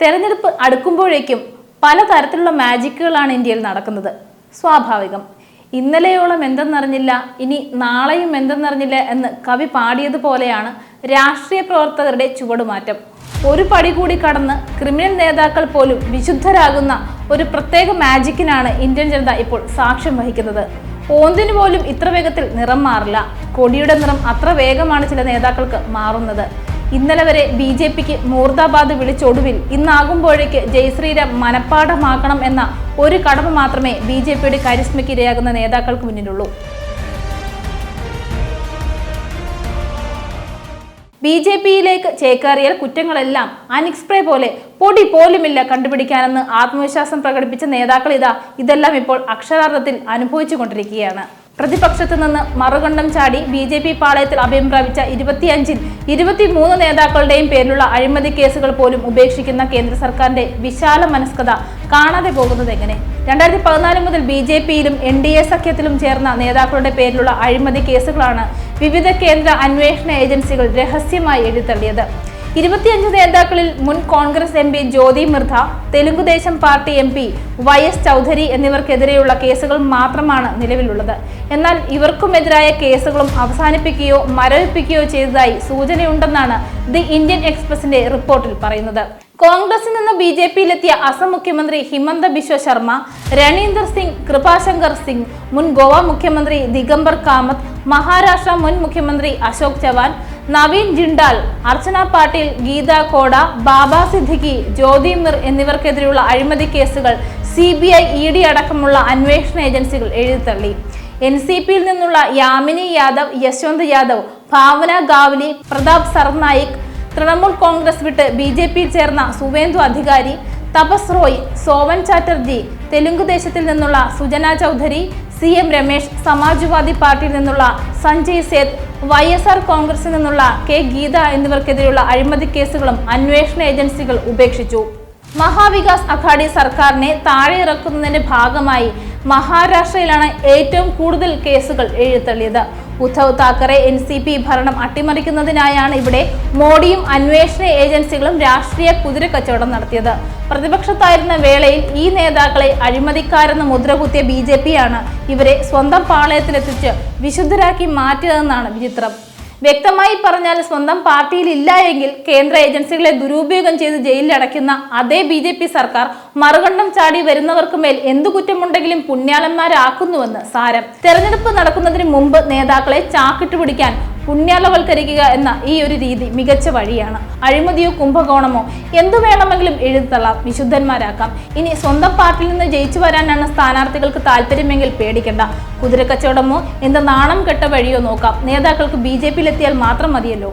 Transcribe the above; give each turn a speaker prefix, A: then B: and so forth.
A: തെരഞ്ഞെടുപ്പ് അടുക്കുമ്പോഴേക്കും പലതരത്തിലുള്ള മാജിക്കുകളാണ് ഇന്ത്യയിൽ നടക്കുന്നത്. സ്വാഭാവികം. ഇന്നലെയോളം എന്തെന്നറിഞ്ഞില്ല ഇനി നാളെയും എന്തെന്നറിഞ്ഞില്ല എന്ന് കവി പാടിയതുപോലെയാണ് രാഷ്ട്രീയ പ്രവർത്തകരുടെ ചുവടുമാറ്റം. ഒരു പടി കൂടി കടന്ന് ക്രിമിനൽ നേതാക്കൾ പോലും വിശുദ്ധരാകുന്ന ഒരു പ്രത്യേക മാജിക്കിനാണ് ഇന്ത്യൻ ജനത ഇപ്പോൾ സാക്ഷ്യം വഹിക്കുന്നത്. ഓന്തിന് പോലും ഇത്ര വേഗത്തിൽ നിറം മാറില്ല. കൊടിയുടെ നിറം അത്ര വേഗമാണ് ചില നേതാക്കൾക്ക് മാറുന്നത്. ഇന്നലെ വരെ ബി ജെ പിക്ക് മൂർദാബാദ് വിളിച്ചൊടുവിൽ ഇന്നാകുമ്പോഴേക്ക് ജയശ്രീരാം മനപ്പാഠമാക്കണം എന്ന ഒരു കടമ മാത്രമേ ബി ജെ പിയുടെ കരിസ്മയ്ക്ക് ഇരയാകുന്ന നേതാക്കൾക്ക് മുന്നിലുള്ളൂ. ബി ജെ പിയിലേക്ക് ചേക്കേറിയാൽ കുറ്റങ്ങളെല്ലാം അനിക്സ്പ്രേ പോലെ പൊടി പോലുമില്ല കണ്ടുപിടിക്കാനെന്ന് ആത്മവിശ്വാസം പ്രകടിപ്പിച്ച നേതാക്കൾ ഇതാ ഇതെല്ലാം ഇപ്പോൾ അക്ഷരാർത്ഥത്തിൽ അനുഭവിച്ചു കൊണ്ടിരിക്കുകയാണ് പ്രതിപക്ഷത്ത് നിന്ന് മറുകണ്ഠം ചാടി ബി ജെ പി പാളയത്തിൽ അഭയം പ്രാപിച്ച ഇരുപത്തിയഞ്ചിൽ ഇരുപത്തിമൂന്ന് നേതാക്കളുടെയും പേരിലുള്ള അഴിമതി കേസുകൾ പോലും ഉപേക്ഷിക്കുന്ന കേന്ദ്ര സർക്കാരിന്റെ വിശാല മനസ്കത കാണാതെ പോകുന്നത് എങ്ങനെ? രണ്ടായിരത്തി പതിനാല് മുതൽ ബി ജെ പിയിലും എൻ ഡി എ സഖ്യത്തിലും ചേർന്ന നേതാക്കളുടെ പേരിലുള്ള അഴിമതി കേസുകളാണ് വിവിധ കേന്ദ്ര അന്വേഷണ ഏജൻസികൾ രഹസ്യമായി എഴുതിത്തള്ളിയത്. ഇരുപത്തിയഞ്ച് നേതാക്കളിൽ മുൻ Congress M P Jyoti Mirdha Telugu Desam party M P Y S Chowdhary എന്നിവർക്കെതിരെയുള്ള കേസുകൾ മാത്രമാണ് നിലവിലുള്ളത്. എന്നാൽ ഇവർക്കുമെതിരായ കേസുകളും അവസാനിപ്പിക്കുകയോ മരവിപ്പിക്കുകയോ ചെയ്തതായി സൂചനയുണ്ടെന്നാണ് ദി ഇന്ത്യൻ എക്സ്പ്രസിന്റെ റിപ്പോർട്ടിൽ പറയുന്നത്. കോൺഗ്രസിൽ നിന്ന് ബി ജെ പിയിലെത്തിയ അസം മുഖ്യമന്ത്രി ഹിമന്ത ബിശ്വ ശർമ്മ രണീന്ദർ സിംഗ് കൃപാശങ്കർ സിംഗ് മുൻ ഗോവ മുഖ്യമന്ത്രി ദിഗംബർ കാമത്ത് മഹാരാഷ്ട്ര മുൻ മുഖ്യമന്ത്രി അശോക് ചവാൻ നവീൻ ജിണ്ടാൽ അർച്ചന പാട്ടീൽ ഗീത കോട ബാബ സിദ്ദിഖി ജ്യോതി മിർ എന്നിവർക്കെതിരെയുള്ള അഴിമതി കേസുകൾ C B I E D അടക്കമുള്ള അന്വേഷണ ഏജൻസികൾ എഴുതിത്തള്ളി. എൻ സി പിയിൽ നിന്നുള്ള യാമിനി യാദവ് യശ്വന്ത് യാദവ് ഭാവന ഗാവ്ലി പ്രതാപ് സർനായിക് തൃണമൂൽ കോൺഗ്രസ് വിട്ട് ബി ജെ പിയിൽ ചേർന്ന സുവേന്ദു അധികാരി തപസ് റോയ് സോവൻ ചാറ്റർജി തെലുങ്കുദേശത്തിൽ നിന്നുള്ള സുജന ചൗധരി സി എം രമേശ് സമാജ്വാദി പാർട്ടിയിൽ നിന്നുള്ള Sanjay Seth Y S R കോൺഗ്രസിൽ നിന്നുള്ള കെ ഗീത എന്നിവർക്കെതിരെയുള്ള അഴിമതി കേസുകളും അന്വേഷണ ഏജൻസികൾ ഉപേക്ഷിച്ചു. മഹാവികാസ് അഘാഡി സർക്കാരിനെ താഴെ ഇറക്കുന്നതിന്റെ ഭാഗമായി മഹാരാഷ്ട്രയിലാണ് ഏറ്റവും കൂടുതൽ കേസുകൾ എഴുത്തള്ളിയത് Uddhav Thackeray N C P ഭരണം അട്ടിമറിക്കുന്നതിനായാണ് ഇവിടെ മോഡിയും അന്വേഷണ ഏജൻസികളും രാഷ്ട്രീയ കുതിരക്കച്ചവടം നടത്തിയത്. പ്രതിപക്ഷത്തായിരുന്ന വേളയിൽ ഈ നേതാക്കളെ അഴിമതിക്കാരെന്ന് മുദ്രകുത്തിയ ബി ജെ പിയാണ് ഇവരെ സ്വന്തം പാളയത്തിലെത്തിച്ച് വിശുദ്ധരാക്കി മാറ്റിയതെന്നാണ് വിചിത്രം. വ്യക്തമായി പറഞ്ഞാൽ സ്വന്തം പാർട്ടിയിൽ ഇല്ല എങ്കിൽ കേന്ദ്ര ഏജൻസികളെ ദുരുപയോഗം ചെയ്ത് ജയിലിൽ അടയ്ക്കുന്ന അതേ ബി ജെ പി സർക്കാർ മറുകണ്ഠം ചാടി വരുന്നവർക്ക് മേൽ എന്തു കുറ്റമുണ്ടെങ്കിലും പുണ്യാളന്മാരാക്കുന്നുവെന്ന് സാരം. തെരഞ്ഞെടുപ്പ് നടക്കുന്നതിന് മുമ്പ് നേതാക്കളെ ചാക്കിട്ട് പിടിക്കാൻ പുണ്യാളവൽക്കരിക്കുക എന്ന ഈ ഒരു രീതി മികച്ച വഴിയാണ്. അഴിമതിയോ കുംഭകോണമോ എന്തു വേണമെങ്കിലും എഴുതിത്തള്ളാം വിശുദ്ധന്മാരാക്കാം. ഇനി സ്വന്തം പാർട്ടിയിൽ നിന്ന് ജയിച്ചു വരാനാണ് സ്ഥാനാർത്ഥികൾക്ക് താല്പര്യമെങ്കിൽ പേടിക്കേണ്ട. കുതിരക്കച്ചവടമോ എന്ത് നാണം കെട്ട വഴിയോ നോക്കാം. നേതാക്കൾക്ക് ബി ജെ പിയിലെത്തിയാൽ മാത്രം മതിയല്ലോ.